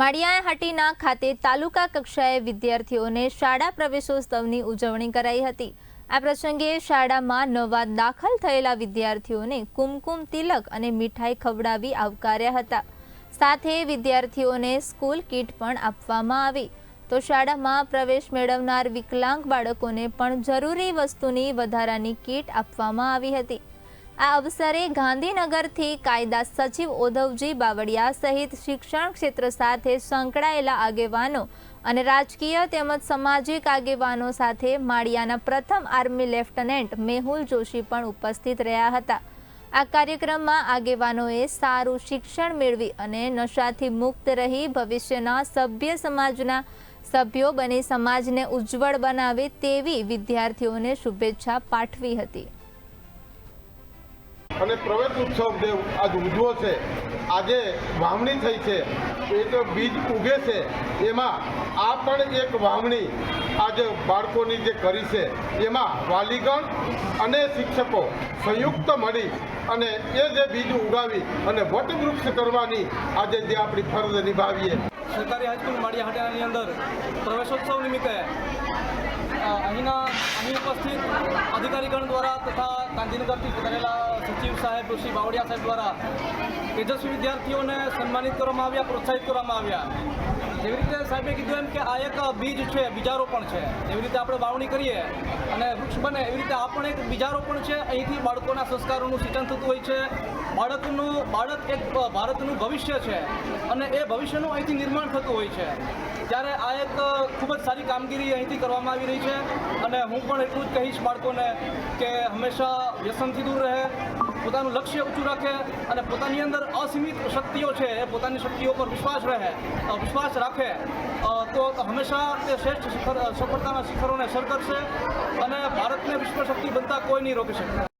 માળિયાહાટીના ખાતે તાલુકા કક્ષાએ વિદ્યાર્થીઓને શાળા પ્રવેશોત્સવની ઉજવણી કરાઈ હતી. આ પ્રસંગે શાળામાં નવા દાખલ થયેલા વિદ્યાર્થીઓને કુમકુમ તિલક અને મીઠાઈ ખવડાવી આવકાર્યા હતા. સાથે વિદ્યાર્થીઓને સ્કૂલ કીટ પણ આપવામાં આવી. તો શાળામાં પ્રવેશ મેળવનાર વિકલાંગ બાળકોને પણ જરૂરી વસ્તુની વધારાની કીટ આપવામાં આવી હતી. આ અવસરે ગાંધીનગરથી કાયદા સચિવ ઓધવજી બાવળિયા સહિત શિક્ષણ ક્ષેત્ર સાથે સંકળાયેલા આગેવાનો અને રાજકીય તેમજ સામાજિક આગેવાનો સાથે માળિયાના પ્રથમ આર્મી લેફ્ટનન્ટ મેહુલ જોશી પણ ઉપસ્થિત રહ્યા હતા. આ કાર્યક્રમમાં આગેવાનોએ સારું શિક્ષણ મેળવી અને નશાથી મુક્ત રહી ભવિષ્યના સભ્ય સમાજના સભ્યો બની સમાજને ઉજ્જવળ બનાવે તેવી વિદ્યાર્થીઓને શુભેચ્છા પાઠવી હતી. અને પ્રવેશ ઉત્સવ જે આજ ઉજવો છે, આજે વાવણી થઈ છે, એ તો બીજ ઉગે છે, એમાં આ પણ એક વાવણી આજે બાળકોની જે કરી છે, એમાં વાલીગણ અને શિક્ષકો સંયુક્ત મળી અને એ જે બીજ ઉગાવી અને વટવૃક્ષ કરવાની આજે જે આપણી ફરજ નિભાવીએ. સરકારી હાઈસ્કૂલ માળિયા હાટિયાની અંદર પ્રવેશોત્સવ નિમિત્તે અહીંના, અહીં ઉપસ્થિત અધિકારીગણ દ્વારા તથા ગાંધીનગરથી પધારેલા સચિવ સાહેબ શ્રી બાવળિયા સાહેબ દ્વારા તેજસ્વી વિદ્યાર્થીઓને સન્માનિત કરવામાં આવ્યા, પ્રોત્સાહિત કરવામાં આવ્યા. જેવી રીતે સાહેબે કીધું એમ કે આ એક બીજ છે બીજારોપણ છે. જેવી રીતે આપણે વાવણી કરીએ અને વૃક્ષ બને એવી રીતે આ પણ એક બીજારોપણ છે. અહીંથી બાળકોના સંસ્કારોનું સિંચન થતું હોય છે. બાળકનું, બાળક એક ભારતનું ભવિષ્ય છે અને એ ભવિષ્યનું અહીંથી નિર્માણ થતું હોય છે. ત્યારે આ એક ખૂબ જ સારી કામગીરી અહીંથી કરવામાં આવી રહી છે અને હું પણ એટલું જ કહીશ બાળકોને કે હંમેશા વ્યસનથી દૂર રહે, પોતાનું લક્ષ્ય ઊંચું રાખે અને પોતાની અંદર અસીમિત શક્તિઓ છે એ પોતાની શક્તિઓ પર વિશ્વાસ રહે વિશ્વાસ રાખે તો હંમેશા તે શ્રેષ્ઠ સફળતાના શિખરોને સર કરશે અને ભારતને વિશ્વ શક્તિ બનતા કોઈ નહીં રોકી શકે